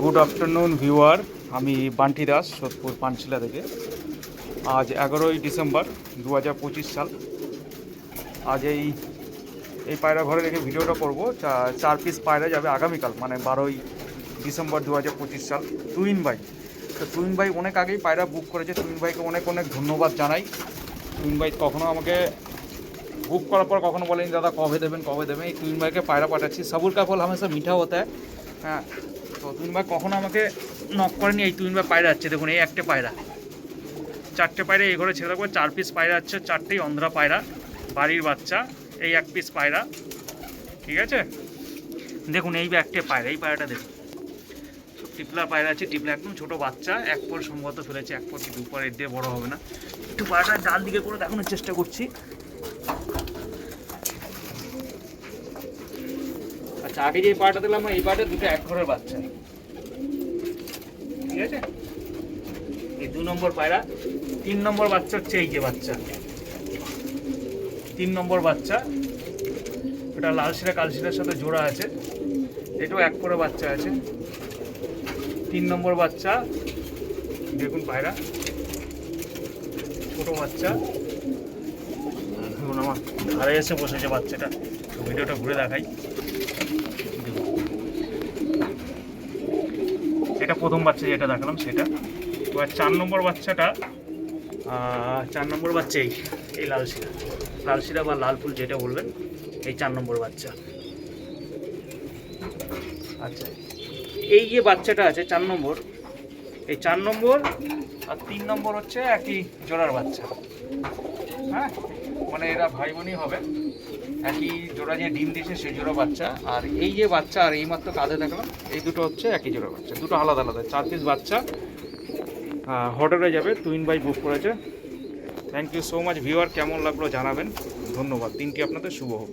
Good afternoon viewer আমি বান্টি দাস, সোদপুর পানশিলা থেকে। আজ এগারোই ডিসেম্বর দু হাজার পঁচিশ সাল। আজ এই এই পায়রা ঘরে রেখে ভিডিওটা করব। চার পিস পায়রা যাবে আগামীকাল মানে বারোই ডিসেম্বর দু হাজার পঁচিশ সাল। টুইন বাই তো টুইন ভাই অনেক আগেই পায়রা বুক করেছে। টুইন ভাইকে অনেক অনেক ধন্যবাদ জানাই। টুইন ভাই কখনো আমাকে বুক করার পর কখনো বলেনি, দাদা, কবে দেবেন কবে দেবেন? এই টুইন ভাইকে পায়রা পাঠাচ্ছি। সাবুর কা ফল হামেশা মিঠা হতে। হ্যাঁ তো ভাই কখনো আমাকে নক করেনি, এই ভাই পায়রা আছে দেখুন, এই একটা পায়রা। চারটে পায়রা এই ঘরে ছেড়ে রাখব চার পিস পায়রা আছে চারটেই অন্ধ্রা পায়রা, বাড়ির বাচ্চা, এই এক পিস পায়রা। ঠিক আছে? দেখুন, এই একটা পায়রা, এই পায়রাটা দেখুন। টিপলা পায়রা আছে, টিপলা একদম ছোট বাচ্চা, এক পর সম্ভবত ফেলেছে, এক পর কি দু পর এর দিয়ে বড় হবে না। একটু পায়রাটা ডান দিকে করে দেখানোর চেষ্টা করছি। আচ্ছা আগে যে পাটা দিলাম, এই পায়রাটা দুটো এক ঘরের বাচ্চা। ঠিক আছে? এই দু নম্বর পায়রা, তিন নম্বর বাচ্চা হচ্ছে এই যে বাচ্চা। তিন নম্বর বাচ্চা, এটা লাল শিরা, কাল শিরার সাথে জোড়া আছে। এটাও এক করে বাচ্চা আছে। তিন নম্বর বাচ্চা, দেখুন পায়রা। ছোট বাচ্চা। আমার ধারে এসে বসেছে বাচ্চাটা। ভিডিওটা ঘুরে দেখাই। এটা প্রথম বাচ্চা যেটা দেখালাম, সেটা। এবার চার নম্বর বাচ্চাটা চার নম্বর বাচ্চা এই এই লাল শিরা। লাল শিরা বা লাল ফুল যেটা বলবেন, এই চার নম্বর বাচ্চা। আচ্ছা এই যে বাচ্চাটা আছে চার নম্বর, এই চার নম্বর আর তিন নম্বর হচ্ছে একই জোড়ার বাচ্চা। হ্যাঁ? মানে এরা ভাই বোনই হবে। একই জোড়া যে ডিম দিয়েছে, সেই জোড়া বাচ্চা। আর এই যে বাচ্চা, আর এই মাত্র কাঁধে দেখলাম, এই দুটো হচ্ছে একই জোড়া বাচ্চা। দুটো আলাদা আলাদা, চার পিস বাচ্চা। হোটেলে যাবে টুইন বাই বুক করেছে। Thank you so much viewer কেমন লাগল জানাবেন। ধন্যবাদ, দিনটি আপনাদের শুভ হোক।